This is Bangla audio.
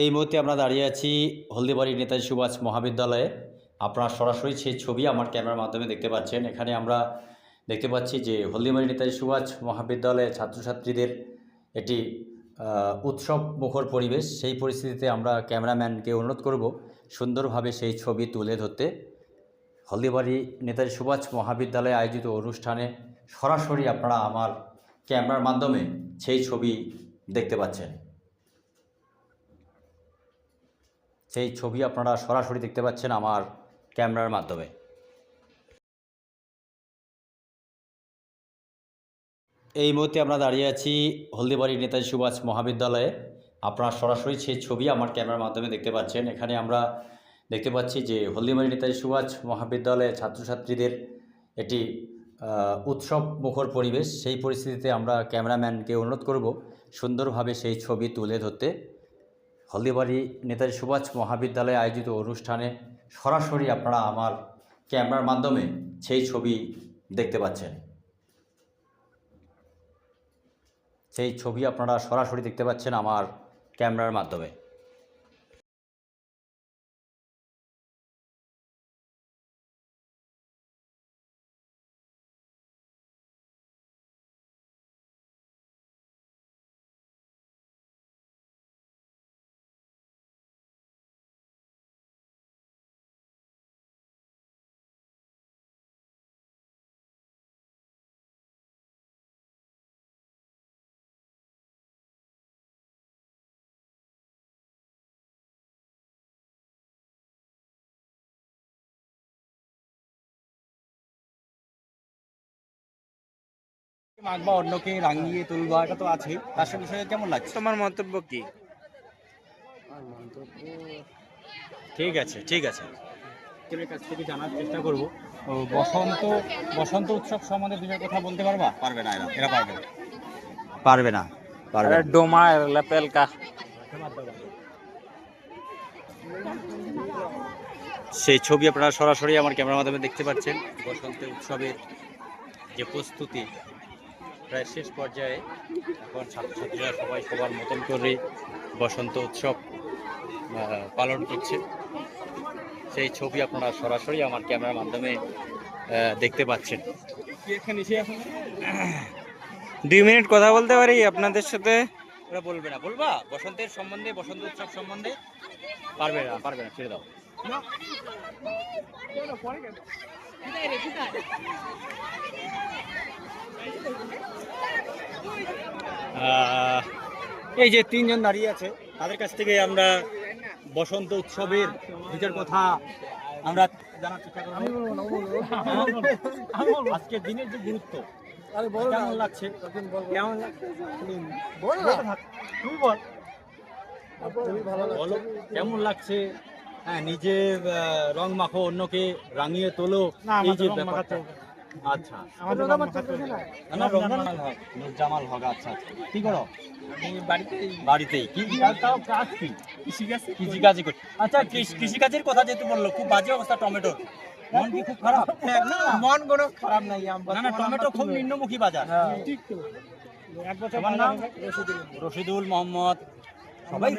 এই মুহূর্তে আমরা দাঁড়িয়ে আছি হলদিবাড়ি নেতাজি সুভাষ মহাবিদ্যালয়ে। আপনারা সরাসরি সেই ছবি আমার ক্যামেরার মাধ্যমে দেখতে পাচ্ছেন। এখানে আমরা দেখতে পাচ্ছি যে হলদিবাড়ি নেতাজি সুভাষ মহাবিদ্যালয়ে ছাত্রছাত্রীদের আহ, উৎসব মুখর পরিবেশ। সেই পরিস্থিতিতে আমরা ক্যামেরাম্যানকে অনুরোধ করব সুন্দরভাবে সেই ছবি তুলে ধরতে। হলদিবাড়ি নেতাজি সুভাষ মহাবিদ্যালয়ে আয়োজিত অনুষ্ঠানে সরাসরি আপনারা আমার ক্যামেরার মাধ্যমে সেই ছবি দেখতে পাচ্ছেন। সেই ছবি আপনারা সরাসরি দেখতে পাচ্ছেন আমার ক্যামেরার মাধ্যমে। এই মুহূর্তে আমরা দাঁড়িয়ে আছি হলদিবাড়ি নেতাজি সুভাষ মহাবিদ্যালয়ে। আপনারা সরাসরি সেই ছবি আমার ক্যামেরার মাধ্যমে দেখতে পাচ্ছেন। এখানে আমরা দেখতে পাচ্ছি যে হলদিবাড়ি নেতাজি সুভাষ মহাবিদ্যালয়ে ছাত্রছাত্রীদের আহ, উৎসব মুখর পরিবেশ। সেই পরিস্থিতিতে আমরা ক্যামেরাম্যানকে অনুরোধ করব সুন্দরভাবে সেই ছবি তুলে ধরতে। হলদিবাড়ি নেতাজি সুভাষ মহাবিদ্যালয়ে আয়োজিত অনুষ্ঠানে সরাসরি আপনারা আমার ক্যামেরার মাধ্যমে সেই ছবি দেখতে পাচ্ছেন। সেই ছবি আপনারা সরাসরি দেখতে পাচ্ছেন আমার ক্যামেরার মাধ্যমে। তো কেমন লাগছে? মন্তব্য ঠিক আছে ঠিক আছে। জানার চেষ্টা বসন্ত বসন্ত উৎসব সম্বন্ধে কথা বলতে পারবা? পারবে না পারবে না। পারবে না পারবে ডোমা সেই ছবি আপনারা সরাসরি আমার ক্যামেরার মাধ্যমে দেখতে পাচ্ছেন। বসন্ত উৎসবের যে প্রস্তুতি প্রায় শেষ পর্যায়ে এখন ছাত্রছাত্রীরা সবাই সবার মতন করে বসন্ত উৎসব পালন করছে সেই ছবি আপনারা সরাসরি আমার ক্যামেরার মাধ্যমে দেখতে পাচ্ছেন দুই মিনিট কথা বলতে পারি আপনাদের সাথে ওরা বলবে না বলবা বসন্তের সম্বন্ধে বসন্ত উৎসব সম্বন্ধে পারবে না পারবে না ছেড়ে দাও এই যে তিনজন দাঁড়িয়ে আছে তাদের কাছ থেকে আমরা বসন্ত উৎসবের নিজের কথা আমরা জানার চেষ্টা করব। আজকের দিনের যে গুরুত্ব কেমন লাগছে? কেমন লাগছে? কেমন লাগছে? হ্যাঁ নিজে রং মাখো অন্যকে রাঙিয়ে তোলো এই যে ব্যাপারটা। আচ্ছা। আমাদের না, না রমজান হক জামাল হক আচ্ছা আচ্ছা। কি করো? বাড়িতেই। বাড়িতেই। কি কি কাজ? কি? কৃষিকাজই করি। আচ্ছা কৃষিকাজের কথা যেহেতু বলল খুব বাজে অবস্থা টমেটোর। মন কি খুব খারাপ? মন কোনো খারাপ নাই না না টমেটো খুব নিম্নমুখী বাজার। ঠিক তো। এক বছর রশিদুল মোহাম্মদ। সবাই